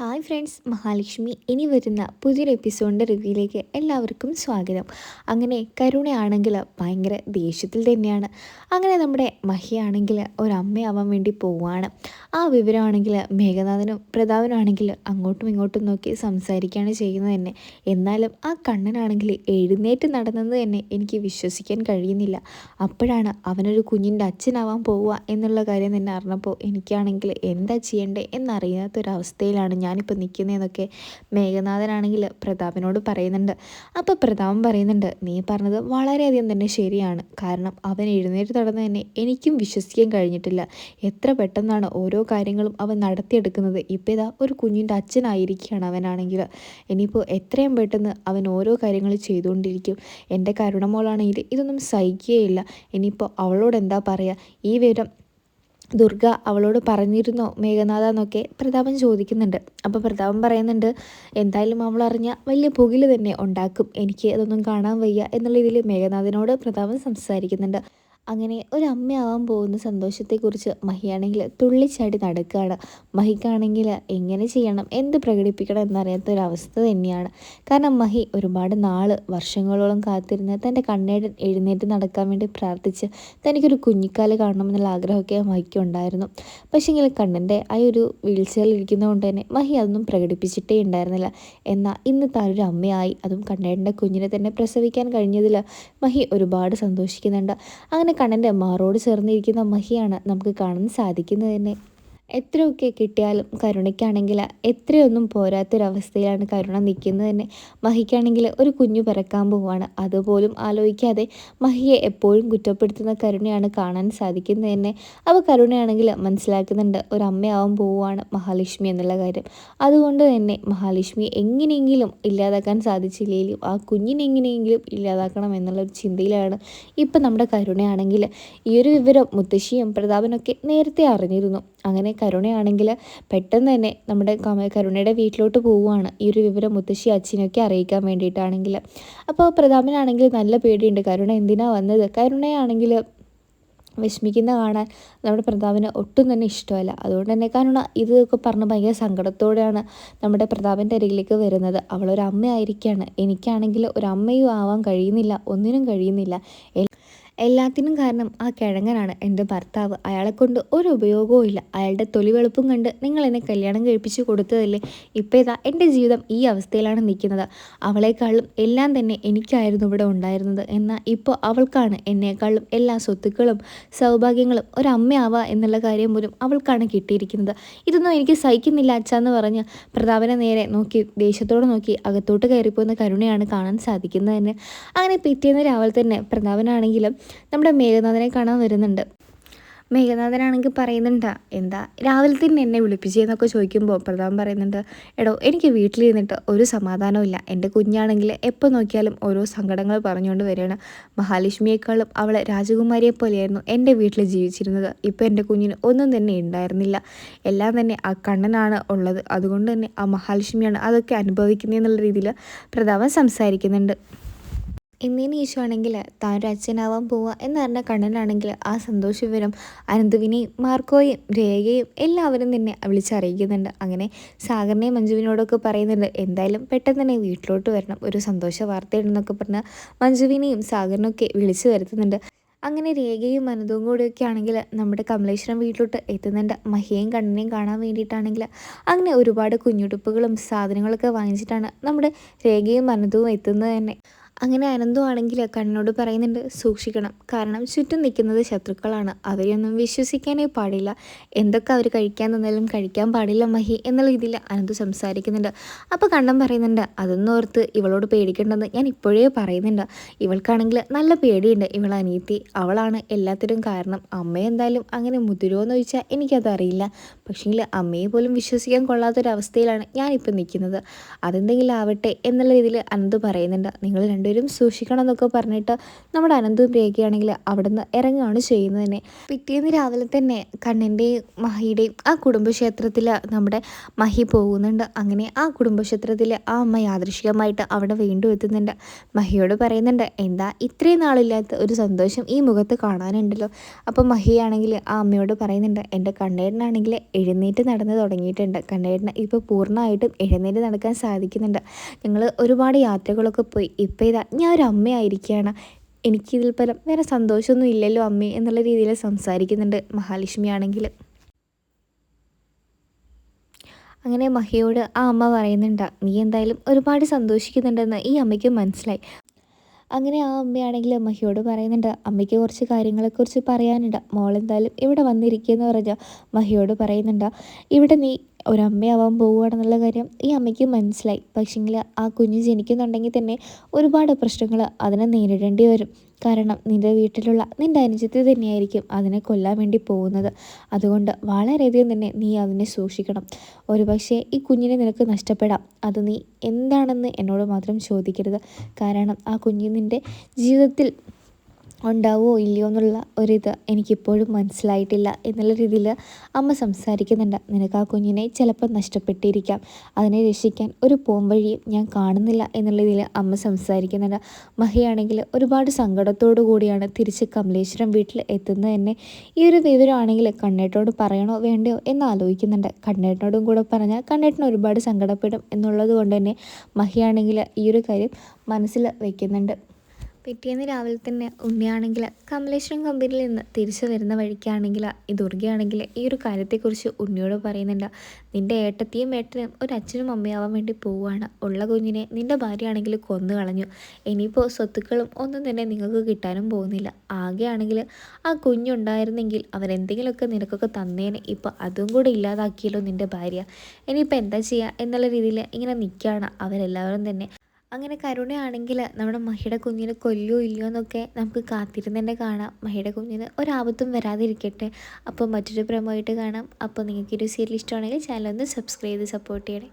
Hi friends Mahalakshmi ഇനി വരുന്ന പുതിയൊരു എപ്പിസോഡിന്റെ റിവ്യൂയിലേക്ക് എല്ലാവർക്കും സ്വാഗതം. അങ്ങനെ കരുണയാണെങ്കിൽ ഭയങ്കര ദേഷ്യത്തിൽ തന്നെയാണ്. അങ്ങനെ നമ്മുടെ മഹിയാണെങ്കിൽ ഒരമ്മയാവാൻ വേണ്ടി പോവുകയാണ് ആ വിവരമാണെങ്കിൽ മേഘനാഥനും പ്രതാപനാണെങ്കിൽ അങ്ങോട്ടും ഇങ്ങോട്ടും നോക്കി സംസാരിക്കുകയാണ് ചെയ്യുന്നത് തന്നെ. എന്നാലും ആ കണ്ണനാണെങ്കിൽ എഴുന്നേറ്റ് നടന്നത് തന്നെ എനിക്ക് വിശ്വസിക്കാൻ കഴിയുന്നില്ല. അപ്പോഴാണ് അവനൊരു കുഞ്ഞിന്റെ അച്ഛനാവാൻ പോവുക എന്നുള്ള കാര്യം തന്നെ അറിഞ്ഞപ്പോൾ എനിക്കാണെങ്കിൽ എന്താ ചെയ്യേണ്ടത് എന്നറിയാത്തൊരവസ്ഥയിലാണ് ഞാനിപ്പോൾ നിൽക്കുന്നതെന്നൊക്കെ മേഘനാഥനാണെങ്കിൽ പ്രതാപിനോട് പറയുന്നുണ്ട്. അപ്പോൾ പ്രതാപൻ പറയുന്നുണ്ട് നീ പറഞ്ഞത് വളരെയധികം തന്നെ ശരിയാണ്. കാരണം അവൻ എഴുന്നേറ്റ് നടന്ന് തന്നെ എനിക്കും വിശ്വസിക്കാൻ കഴിഞ്ഞിട്ടില്ല. എത്ര പെട്ടെന്നാണ് ഓരോ കാര്യങ്ങളും അവൻ നടത്തിയെടുക്കുന്നത്. ഇപ്പോൾ ഇതാ ഒരു കുഞ്ഞിന്റെ അച്ഛനായിരിക്കുകയാണ് അവനാണെങ്കിൽ. ഇനിയിപ്പോൾ എത്രയും പെട്ടെന്ന് അവൻ ഓരോ കാര്യങ്ങൾ ചെയ്തുകൊണ്ടിരിക്കും. എന്റെ കരുണമോളാണെങ്കിൽ ഇതൊന്നും സഹിക്കുകയില്ല. ഇനിയിപ്പോൾ അവളോട് എന്താ പറയുക ഈ വിവരം ദുർഗ അവളോട് പറഞ്ഞിരുന്നോ മേഘനാഥ എന്നൊക്കെ പ്രതാപൻ ചോദിക്കുന്നുണ്ട്. അപ്പോൾ പ്രതാപൻ പറയുന്നുണ്ട് എന്തായാലും അവൾ അറിഞ്ഞ വലിയ പുകിൽ തന്നെ ഉണ്ടാക്കും. എനിക്ക് അതൊന്നും കാണാൻ വയ്യ എന്നുള്ള രീതിയിൽ മേഘനാഥിനോട് പ്രതാപൻ സംസാരിക്കുന്നുണ്ട്. അങ്ങനെ ഒരു അമ്മയാവാൻ പോകുന്ന സന്തോഷത്തെക്കുറിച്ച് മഹിയാണെങ്കിൽ തുള്ളിച്ചാടി നടക്കുകയാണ്. മഹിക്കാണെങ്കിൽ എങ്ങനെ ചെയ്യണം? എന്ത് പ്രകടിപ്പിക്കണം എന്നറിയാത്ത ഒരവസ്ഥ തന്നെയാണ്. കാരണം മഹി ഒരുപാട് നാൾ വർഷങ്ങളോളം കാത്തിരുന്ന് തന്റെ കണ്ണേടൻ എഴുന്നേറ്റ് നടക്കാൻ വേണ്ടി പ്രാർത്ഥിച്ച് തനിക്കൊരു കുഞ്ഞിക്കാൽ കാണണമെന്നുള്ള ആഗ്രഹമൊക്കെ മഹിക്ക് ഉണ്ടായിരുന്നു പക്ഷേങ്കിൽ കണ്ണന്റെ ആ ഒരു വീൽ ചെയറിൽ ഇരിക്കുന്നതുകൊണ്ട് തന്നെ മഹി അതൊന്നും പ്രകടിപ്പിച്ചിട്ടേ ഉണ്ടായിരുന്നില്ല. എന്നാൽ ഇന്ന് താനൊരു അമ്മയായി അതും കണ്ണേടന്റെ കുഞ്ഞിനെ തന്നെ പ്രസവിക്കാൻ കഴിഞ്ഞതിൽ മഹി ഒരുപാട് സന്തോഷിക്കുന്നുണ്ട്. അങ്ങനെ കണ്ണന്റെ മാറോട് ചേർന്നിരിക്കുന്ന മഹിയാണ് നമുക്ക് കാണാൻ സാധിക്കുന്നത് തന്നെ. എത്രയൊക്കെ കിട്ടിയാലും കരുണയ്ക്കാണെങ്കിൽ എത്രയൊന്നും പോരാത്തൊരവസ്ഥയിലാണ് കരുണ നിൽക്കുന്നത് തന്നെ. മഹിക്കാണെങ്കിൽ ഒരു കുഞ്ഞു പിറക്കാൻ പോവാണ് അതുപോലും ആലോചിക്കാതെ മഹിയെ എപ്പോഴും കുറ്റപ്പെടുത്തുന്ന കരുണയാണ് കാണാൻ സാധിക്കുന്നത് തന്നെ. അപ്പോൾ കരുണയാണെങ്കിൽ മനസ്സിലാക്കുന്നുണ്ട് ഒരു അമ്മയാവാൻ പോവുകയാണ് മഹാലക്ഷ്മി എന്നുള്ള കാര്യം. അതുകൊണ്ട് തന്നെ മഹാലക്ഷ്മി എങ്ങനെയെങ്കിലും ഇല്ലാതാക്കാൻ സാധിച്ചില്ലെങ്കിലും ആ കുഞ്ഞിനെങ്ങനെയെങ്കിലും ഇല്ലാതാക്കണം എന്നുള്ള ഒരു ചിന്തയിലാണ് ഇപ്പം നമ്മുടെ കരുണയാണെങ്കിൽ ഈ ഒരു വിവരം മുത്തശ്ശിയും പ്രതാപനൊക്കെ നേരത്തെ അറിഞ്ഞിരുന്നു. അങ്ങനെ കരുണയാണെങ്കിൽ പെട്ടെന്ന് തന്നെ നമ്മുടെ കരുണയുടെ വീട്ടിലോട്ട് പോവുകയാണ്. ഈ ഒരു വിവരം മുത്തശ്ശി അച്ഛനൊക്കെ അറിയിക്കാൻ വേണ്ടിയിട്ടാണെങ്കിൽ. അപ്പോൾ പ്രതാപനാണെങ്കിൽ നല്ല പേടിയുണ്ട്. കരുണ എന്തിനാണ് വന്നത്? കരുണയാണെങ്കിൽ വിഷമിക്കുന്ന കാണാൻ നമ്മുടെ പ്രതാപന് ഒട്ടും തന്നെ ഇഷ്ടമല്ല. അതുകൊണ്ട് തന്നെ കാരണം ഇതൊക്കെ പറഞ്ഞ് ഭയങ്കര സങ്കടത്തോടെയാണ് നമ്മുടെ പ്രതാപന്റെ അരികിലേക്ക് വരുന്നത്. അവളൊരു അമ്മയായിരിക്കുകയാണ് എനിക്കാണെങ്കിൽ ഒരു അമ്മയും ആവാൻ കഴിയുന്നില്ല. ഒന്നിനും കഴിയുന്നില്ല. എല്ലാത്തിനും കാരണം ആ കിഴങ്ങനാണ്. എന്റെ ഭർത്താവ് അയാളെ കൊണ്ട് ഒരു ഉപയോഗവും ഇല്ല. അയാളുടെ തൊലി വെളുപ്പും കണ്ട് നിങ്ങൾ എന്നെ കല്യാണം കഴിപ്പിച്ച് കൊടുത്തതല്ലേ? ഇപ്പോൾ ഇതാ എന്റെ ജീവിതം ഈ അവസ്ഥയിലാണ് നിൽക്കുന്നത്. അവളെക്കാളും എല്ലാം തന്നെ എനിക്കായിരുന്നു ഇവിടെ ഉണ്ടായിരുന്നത്. എന്നാൽ ഇപ്പോൾ അവൾക്കാണ് എന്നേക്കാളും എല്ലാ സ്വത്തുക്കളും സൗഭാഗ്യങ്ങളും ഒരമ്മയാവുക എന്നുള്ള കാര്യം പോലും അവൾക്കാണ് കിട്ടിയിരിക്കുന്നത്. ഇതൊന്നും എനിക്ക് സഹിക്കുന്നില്ല അച്ഛാന്ന് പറഞ്ഞ് പ്രതാപനെ നേരെ നോക്കി ദേഷ്യത്തോടെ നോക്കി അകത്തോട്ട് കയറിപ്പോകുന്ന കരുണയാണ് കാണാൻ സാധിക്കുന്നത് തന്നെ. അങ്ങനെ പിറ്റേന്ന് രാവിലെ തന്നെ പ്രതാപനാണെങ്കിലും നമ്മുടെ മേഘനാഥനെ കാണാൻ വരുന്നുണ്ട്. മേഘനാഥനാണെങ്കിൽ പറയുന്നുണ്ട് എന്താ രാവിലെ തന്നെ എന്നെ വിളിപ്പിച്ചതെന്നൊക്കെ ചോദിക്കുമ്പോൾ പ്രധാൻ പറയുന്നുണ്ട് എടോ എനിക്ക് വീട്ടിലിരുന്നിട്ട് ഒരു സമാധാനമില്ല എന്റെ കുഞ്ഞാണെങ്കിൽ എപ്പോൾ നോക്കിയാലും ഓരോ സങ്കടങ്ങൾ പറഞ്ഞുകൊണ്ട് വരികയാണ്. മഹാലക്ഷ്മിയേക്കാളും അവളെ രാജകുമാരിയെ പോലെയായിരുന്നു എന്റെ വീട്ടിൽ ജീവിച്ചിരുന്നത്. ഇപ്പോൾ എന്റെ കുഞ്ഞിന് ഒന്നും തന്നെ ഉണ്ടായിരുന്നില്ല. എല്ലാം തന്നെ ആ കണ്ണനാണ് ഉള്ളത്. അതുകൊണ്ട് തന്നെ ആ മഹാലക്ഷ്മിയാണ് അതൊക്കെ അനുഭവിക്കുന്നതെന്നുള്ള രീതിയിൽ പ്രതാപൻ സംസാരിക്കുന്നുണ്ട്. എന്നതിന് ആണെങ്കിൽ താൻ ഒരു അച്ഛനാവാൻ പോവുക എന്ന് പറഞ്ഞ കണ്ണനാണെങ്കിൽ ആ സന്തോഷ വിവരം അനന്തുവിനെയും മാർക്കോയും രേഖയും എല്ലാവരും തന്നെ വിളിച്ചറിയിക്കുന്നുണ്ട്. അങ്ങനെ സാഗറിനെയും മഞ്ജുവിനോടൊക്കെ പറയുന്നുണ്ട് എന്തായാലും പെട്ടെന്ന് തന്നെ വീട്ടിലോട്ട് വരണം. ഒരു സന്തോഷ വാർത്തയുണ്ടെന്നൊക്കെ പറഞ്ഞ് മഞ്ജുവിനെയും സാഗറിനൊക്കെ വിളിച്ചു വരുത്തുന്നുണ്ട്. അങ്ങനെ രേഖയും അനന്തവും കൂടെയൊക്കെ ആണെങ്കിൽ നമ്മുടെ കമലേശ്വരം വീട്ടിലോട്ട് എത്തുന്നുണ്ട്. മഹിയെയും കണ്ണനെയും കാണാൻ വേണ്ടിയിട്ടാണെങ്കിൽ അങ്ങനെ ഒരുപാട് കുഞ്ഞുടുപ്പുകളും സാധനങ്ങളൊക്കെ വാങ്ങിച്ചിട്ടാണ് നമ്മുടെ രേഖയും അനന്തവും എത്തുന്നത് തന്നെ. അങ്ങനെ അനന്തമാണെങ്കിൽ കണ്ണോട് പറയുന്നുണ്ട് സൂക്ഷിക്കണം. കാരണം ചുറ്റും നിൽക്കുന്നത് ശത്രുക്കളാണ്. അവരെയൊന്നും വിശ്വസിക്കാനേ പാടില്ല. എന്തൊക്കെ അവർ കഴിക്കാൻ തന്നാലും കഴിക്കാൻ പാടില്ല മഹി എന്നുള്ള രീതിയിൽ അനന്ത് സംസാരിക്കുന്നുണ്ട്. അപ്പോൾ കണ്ണൻ പറയുന്നുണ്ട് അതൊന്നും ഓർത്ത് ഇവളോട് പേടിക്കേണ്ടെന്ന് ഞാൻ ഇപ്പോഴേ പറയുന്നുണ്ട്. ഇവൾക്കാണെങ്കിൽ നല്ല പേടിയുണ്ട്. ഇവൾ അനിയത്തി അവളാണ് എല്ലാത്തിനും കാരണം. അമ്മ എന്തായാലും അങ്ങനെ മുതിരുമോ എന്ന് ചോദിച്ചാൽ എനിക്കതറിയില്ല. പക്ഷേങ്കിൽ അമ്മയെ പോലും വിശ്വസിക്കാൻ കൊള്ളാത്തൊരവസ്ഥയിലാണ് ഞാനിപ്പോൾ നിൽക്കുന്നത്. അതെന്തെങ്കിലും ആവട്ടെ എന്നുള്ള രീതിയിൽ അനന്ത് പറയുന്നുണ്ട്. നിങ്ങൾ രണ്ടുപേരും രണ്ടുപേരും സൂക്ഷിക്കണം എന്നൊക്കെ പറഞ്ഞിട്ട് നമ്മുടെ അനന്തവും രേഖയാണെങ്കിൽ അവിടെ നിന്ന് ഇറങ്ങുകയാണ് ചെയ്യുന്നത് തന്നെ. പിറ്റേന്ന് രാവിലെ തന്നെ കണ്ണന്റെയും മഹിയുടെയും ആ കുടുംബക്ഷേത്രത്തിൽ നമ്മുടെ മഹി പോകുന്നുണ്ട്. അങ്ങനെ ആ കുടുംബക്ഷേത്രത്തിൽ ആ അമ്മ യാദൃശികമായിട്ട് അവിടെ വീണ്ടും എത്തുന്നുണ്ട്. മഹിയോട് പറയുന്നുണ്ട് എന്താ ഇത്രയും നാളില്ലാത്ത ഒരു സന്തോഷം ഈ മുഖത്ത് കാണാനുണ്ടല്ലോ. അപ്പോൾ മഹിയാണെങ്കിൽ ആ അമ്മയോട് പറയുന്നുണ്ട് എന്റെ കണ്ണേടനാണെങ്കിൽ എഴുന്നേറ്റ് നടന്ന് തുടങ്ങിയിട്ടുണ്ട്. കണ്ണേടന ഇപ്പോൾ പൂർണമായിട്ടും എഴുന്നേറ്റ് നടക്കാൻ സാധിക്കുന്നുണ്ട്. ഞങ്ങൾ ഒരുപാട് യാത്രകളൊക്കെ പോയി. ഇപ്പോൾ ഇതാ ഞാൻ ഒരു അമ്മയായിരിക്കുകയാണ്. എനിക്കിതിൽ പരം വേറെ സന്തോഷമൊന്നും ഇല്ലല്ലോ അമ്മേ എന്നുള്ള രീതിയിൽ സംസാരിക്കുന്നുണ്ട് മഹാലക്ഷ്മി ആണെങ്കിൽ. അങ്ങനെ മഹിയോട് ആ അമ്മ പറയുന്നുണ്ട് നീ എന്തായാലും ഒരുപാട് സന്തോഷിക്കുന്നുണ്ടെന്ന് ഈ അമ്മയ്ക്ക് മനസ്സിലായി. അങ്ങനെ ആ അമ്മയാണെങ്കിൽ മഹിയോട് പറയുന്നുണ്ട് അമ്മയ്ക്ക് കുറച്ച് കാര്യങ്ങളെക്കുറിച്ച് പറയാനുണ്ട്. മോളെന്തായാലും ഇവിടെ വന്നിരിക്കുകയെന്ന് പറഞ്ഞാൽ മഹിയോട് പറയുന്നുണ്ട് ഇവിടെ നീ ഒരമ്മയാവാൻ പോവുകയാണെന്നുള്ള കാര്യം ഈ അമ്മയ്ക്ക് മനസ്സിലായി. പക്ഷേങ്കിൽ ആ കുഞ്ഞ് ജനിക്കുന്നുണ്ടെങ്കിൽ തന്നെ ഒരുപാട് പ്രശ്നങ്ങൾ അതിനെ നേരിടേണ്ടി വരും. കാരണം നിന്റെ വീട്ടിലുള്ള നിന്റെ അനുജത്തി തന്നെയായിരിക്കും അതിനെ കൊല്ലാൻ വേണ്ടി പോകുന്നത്. അതുകൊണ്ട് വളരെയധികം തന്നെ നീ അതിനെ സൂക്ഷിക്കണം. ഒരു പക്ഷേ ഈ കുഞ്ഞിനെ നിനക്ക് നഷ്ടപ്പെടാം. അത് നീ എന്താണെന്ന് എന്നോട് മാത്രം ചോദിക്കരുത്. കാരണം ആ കുഞ്ഞ് നിന്റെ ജീവിതത്തിൽ ഉണ്ടാവുമോ ഇല്ലയോ എന്നുള്ള ഒരിത് എനിക്കിപ്പോഴും മനസ്സിലായിട്ടില്ല എന്നുള്ള രീതിയിൽ അമ്മ സംസാരിക്കുന്നുണ്ട്. നിനക്ക് ആ കുഞ്ഞിനെ ചിലപ്പോൾ നഷ്ടപ്പെട്ടിരിക്കാം. അതിനെ രക്ഷിക്കാൻ ഒരു പോംവഴിയും ഞാൻ കാണുന്നില്ല എന്നുള്ള രീതിയിൽ അമ്മ സംസാരിക്കുന്നുണ്ട്. മഹിയാണെങ്കിൽ ഒരുപാട് സങ്കടത്തോടു കൂടിയാണ് തിരിച്ച് കമലേശ്വരം വീട്ടിൽ എത്തുന്നത് തന്നെ. ഈ ഒരു വിവരമാണെങ്കിൽ കണ്ണേട്ടനോട് പറയണോ വേണ്ടയോ എന്ന് ആലോചിക്കുന്നുണ്ട്. കണ്ണേട്ടനോടും കൂടെ പറഞ്ഞാൽ കണ്ണേട്ടൻ ഒരുപാട് സങ്കടപ്പെടും എന്നുള്ളത് കൊണ്ട് തന്നെ മഹിയാണെങ്കിൽ ഈ ഒരു കാര്യം മനസ്സിൽ വയ്ക്കുന്നുണ്ട് പിറ്റേന്ന് രാവിലെ തന്നെ ഉണ്ണിയാണെങ്കിൽ കമലേശ്വരം കമ്പനിയിൽ നിന്ന് തിരിച്ചു വരുന്ന വഴിക്കാണെങ്കിൽ ഈ ദുർഗയാണെങ്കിൽ ഈ ഒരു കാര്യത്തെക്കുറിച്ച് ഉണ്ണിയോട് പറയുന്നുണ്ട്. നിന്റെ ഏട്ടത്തിയും ഏട്ടനും ഒരു അച്ഛനും അമ്മയാവാൻ വേണ്ടി പോവുകയാണ്. ഉള്ള കുഞ്ഞിനെ നിന്റെ ഭാര്യയാണെങ്കിൽ കൊന്നു കളഞ്ഞു. ഇനിയിപ്പോൾ സ്വത്തുക്കളും ഒന്നും തന്നെ നിങ്ങൾക്ക് കിട്ടാനും പോകുന്നില്ല. ആകെയാണെങ്കിൽ ആ കുഞ്ഞുണ്ടായിരുന്നെങ്കിൽ അവരെന്തെങ്കിലുമൊക്കെ നിനക്കൊക്കെ തന്നേനെ. ഇപ്പോൾ അതും കൂടെ ഇല്ലാതാക്കിയല്ലോ നിന്റെ ഭാര്യ. ഇനിയിപ്പോൾ എന്താ ചെയ്യുക എന്നുള്ള രീതിയിൽ ഇങ്ങനെ നിൽക്കുകയാണ് അവരെല്ലാവരും തന്നെ. അങ്ങനെ കരുണയാണെങ്കിൽ നമ്മുടെ മഹിയുടെ കുഞ്ഞിനെ കൊല്ലോ ഇല്ലയോ എന്നൊക്കെ നമുക്ക് കാത്തിരുന്ന് തന്നെ കാണാം. മഹിയുടെ കുഞ്ഞിന് ഒരാപത്തും വരാതിരിക്കട്ടെ. അപ്പോൾ മറ്റൊരു പ്രമോയിട്ട് കാണാം. അപ്പോൾ നിങ്ങൾക്ക് ഒരു സീരിയൽ ഇഷ്ടമാണെങ്കിൽ ചാനൽ ഒന്ന് സബ്സ്ക്രൈബ് ചെയ്ത് സപ്പോർട്ട് ചെയ്യണേ.